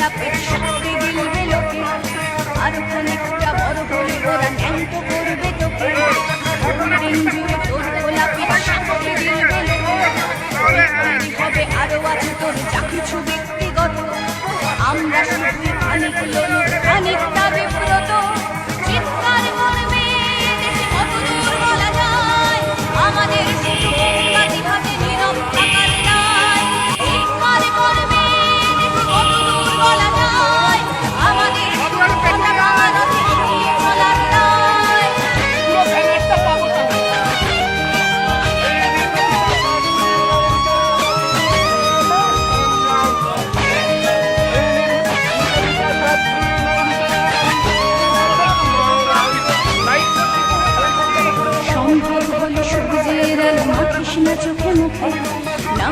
তোর খোলা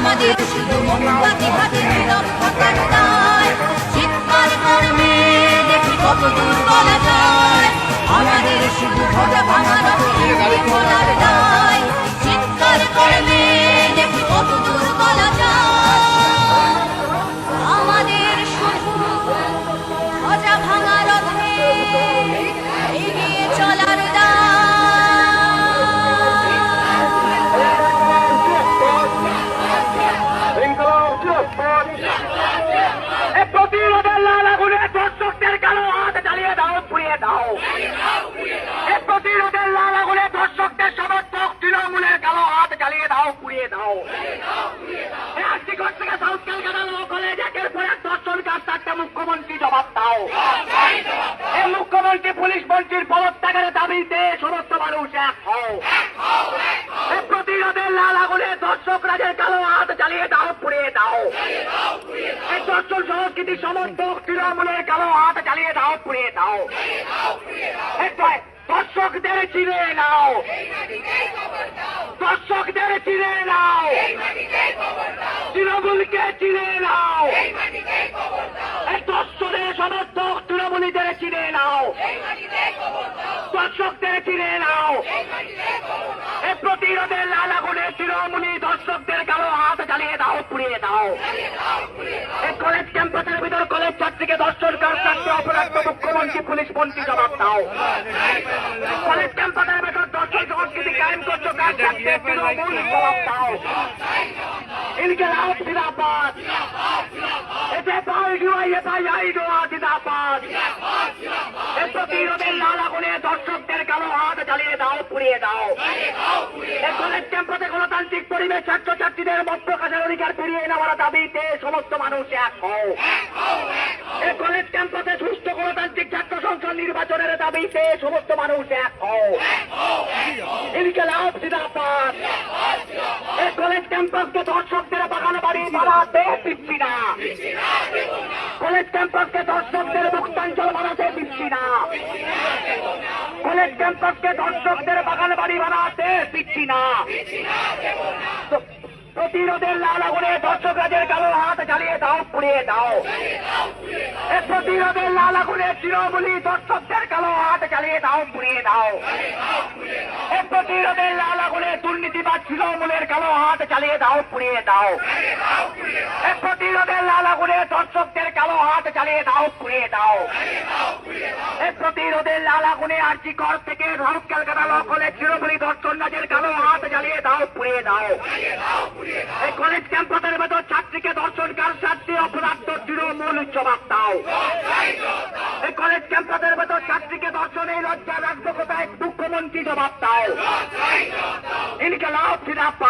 আমাদের শুধু মোমবাতি হাতে নীরব থাকার দায়। চিৎকার করবে দেখি কত পুলিশ পদত্যাগের দাবিতে সমস্ত মানুষ এক হও। প্রতিরোধের লাল আগুনে দর্শক রাজের কালো হাত জ্বালিয়ে দাও পুড়িয়ে দাও। এই সংস্কৃতি সমর্থক তৃণমূলের কালো হাত জ্বালিয়ে দাও পুড়িয়ে দাও। দর্শকদের চিনে নাও। দর্শকদের চিনে নাও। তৃণমূলকে চিনে নাও এই দর্শনের সমর্থক তৃণমূলীদের চিনে নাও দর্শকদের চিনে নাও এই প্রতিরোধের লাল তৃণমূলী দর্শকদের কালো হাত জ্বালিয়ে দাও, পুড়িয়ে দাও। কলেজ ক্যাম্পাসের ভিতর কলেজ ছাত্রীকে দর্শন কাজ অপরাধ মুখ্যমন্ত্রী, পুলিশ মন্ত্রী জবাব দাও। কলেজ ক্যাম্পাসের ভিতর দর্শন সংস্কৃতি কায়েম করছ জবাব দাও। ইনকে এতে পাই জুয়াই এ পাই আই লাল আগুনে দর্শকদের কালো হাত জ্বালিয়ে দাও। কলেজ ক্যাম্পাসে গণতান্ত্রিক পরিবেশ, ছাত্রছাত্রীদের মত প্রকাশের অধিকার ফিরিয়ে নেওয়ার দাবিতে সমস্ত মানুষ এক হও। এই কলেজ ক্যাম্পাসে সুস্থ গণতান্ত্রিক ছাত্র সংসদ নির্বাচনের দাবিতে সমস্ত মানুষ এক হও। ইনকেলাব জিন্দাবাদ। এই কলেজ ক্যাম্পাসকে দর্শকদের বাগান বাড়ি বাড়াতে দিচ্ছি না। কলেজ ক্যাম্পাসকে দর্শকদের মুক্তাঞ্চল বানাতে দিচ্ছি না। কলেজ ক্যাম্পাসকে দর্শকদের বাগান বাড়ি বানাতে দিচ্ছি না। প্রতিরোধের লাল আগুনে ধর্ষক কালো হাত জ্বালিয়ে দাও, পুড়িয়ে দাও। এ প্রতিরোধের লাল আগুনে তৃণমূলী দর্শকদের কালো হাত জ্বালিয়ে দাও, পুড়িয়ে দাও। প্রতিরোধের লাল আগুনে দুর্নীতিবাদ তৃণমূলের কালো হাত জ্বালিয়ে দাও, পুড়িয়ে দাও। প্রতিরোধের লাল দর্শকদের কালো হাত জ্বালিয়ে দাও, পুড়িয়ে দাও। প্রতিরোধের লাল আর্জি কর থেকে ভারত ক্যালকাটা ল কলেজ তৃণমূলী দর্শন রাজের কালো হাত জ্বালিয়ে দাও, পুড়িয়ে দাও। কলেজ ক্যাম্পাসের ভেতর ছাত্রীকে দর্শনকার ছাত্রী অপরাধ তৃণমূল জবাব দাও। এই কলেজ ক্যাম্পাসের ভেতর ছাত্রীকে দর্শনে লজ্জা রাখব কোথায়? মুখ্যমন্ত্রী জবাব দাও। লাভ ফিরাপ